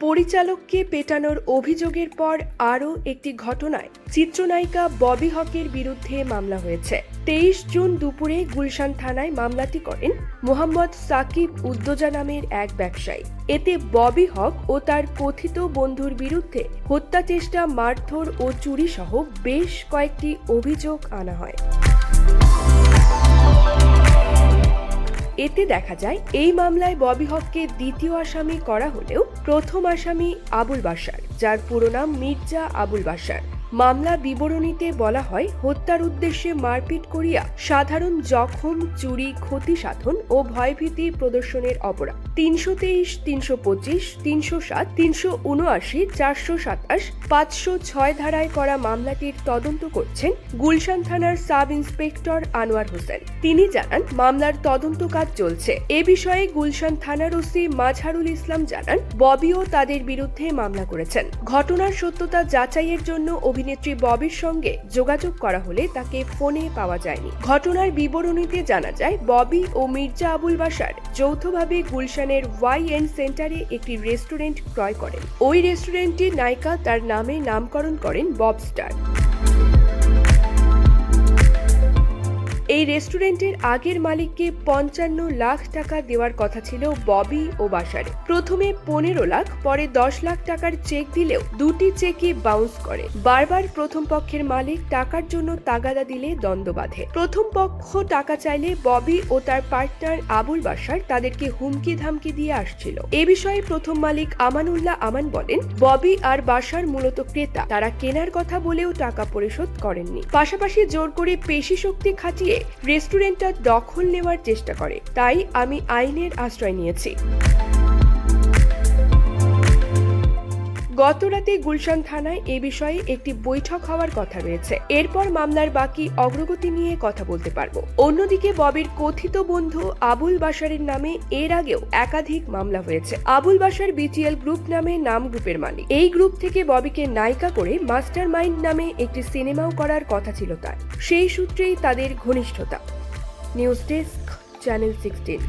পরিচালককে পেটানোর অভিযোগের পর আরও একটি ঘটনায় চিত্রনায়িকা ববি হকের বিরুদ্ধে মামলা হয়েছে। তেইশ জুন দুপুরে গুলশান থানায় মামলাটি করেন মোহাম্মদ সাকিব উদ্দোজা নামের এক ব্যবসায়ী। এতে ববি হক ও তার কথিত বন্ধুর বিরুদ্ধে হত্যা চেষ্টা, মারধর ও চুরি সহ বেশ কয়েকটি অভিযোগ আনা হয়। এতে দেখা যায় এই মামলায় ববি হককে দ্বিতীয় আসামি করা হলেও প্রথম আসামি আবুল বাসার যার পুরো নাম মির্জা আবুল বাশার। মামলা বিবরণীতে বলা হয়, হত্যার উদ্দেশ্যে মারপিট করিয়া সাধারণ জখম, চুরি ক্ষতি সাধন ও ভয়ভীতি প্রদর্শনের অপরাধ। তিনশো তেইশ, তিনশো পঁচিশ, তিনশো সাত, তিনশো উনআশি, চারশো সাতাশ, পাঁচশো ছয় ধারায় করা মামলাটির তদন্ত করছেন গুলশান থানার সাব ইন্সপেক্টর আনোয়ার হোসেন। তিনি জানান, মামলার তদন্ত কাজ চলছে। এ বিষয়ে গুলশান থানার ওসি মাঝহারুল ইসলাম জানান, ববিও তাদের বিরুদ্ধে মামলা করেছেন। ঘটনার সত্যতা যাচাইয়ের জন্য অভিনেত্রী ববির সঙ্গে যোগাযোগ করা হলে তাকে ফোনে পাওয়া যায়নি। ঘটনার বিবরণীতে জানা যায়, ববি ও মির্জা আবুল বাসার যৌথভাবে গুলশানের ওয়াই এন সেন্টারে একটি রেস্টুরেন্ট ক্রয় করেন। ওই রেস্টুরেন্টটি নায়িকা তার নামে নামকরণ করেন বব এই রেস্টুরেন্টের আগের মালিককে পঞ্চান্ন লাখ টাকা দেওয়ার কথা ছিল ববি ও বাসারে। প্রথমে পনেরো লাখ, পরে দশ লাখ টাকার চেক দিলেও দুটি চেকই বাউন্স করে। বারবার প্রথম পক্ষের মালিক টাকার জন্য তাগাদা দিলে দ্বন্দ্ব বাঁধে। প্রথম পক্ষ টাকা চাইলে ববি ও তার পার্টনার আবুল বাসার তাদেরকে হুমকি ধামকি দিয়ে আসছিল। এ বিষয়ে প্রথম মালিক আমানুল্লাহ আমান বলেন, ববি আর বাসার মূলত ক্রেতা। তারা কেনার কথা বলেও টাকা পরিশোধ করেননি। পাশাপাশি জোর করে পেশি শক্তি খাটিয়ে রেস্টুরেন্টটা দখল নেওয়ার চেষ্টা করে। তাই আমি আইনের আশ্রয় নিয়েছি। গতরাতে গুলশান থানায় এ বিষয়ে একটি বৈঠক হওয়ার কথা রয়েছে। এরপর মামলার বাকি অগ্রগতি নিয়ে কথা বলতে পারব। অন্যদিকে ববির কথিত বন্ধু আবুল বাসারের নামে এর আগেও একাধিক মামলা হয়েছে। আবুল বাসার বিটিএল গ্রুপ নামে নাম গ্রুপের মালিক। এই গ্রুপ থেকে ববিকে নায়িকা করে মাস্টার মাইন্ড নামে একটি সিনেমাও করার কথা ছিল তার। সেই সূত্রেই তাদের ঘনিষ্ঠতা। News desk, channel sixteen.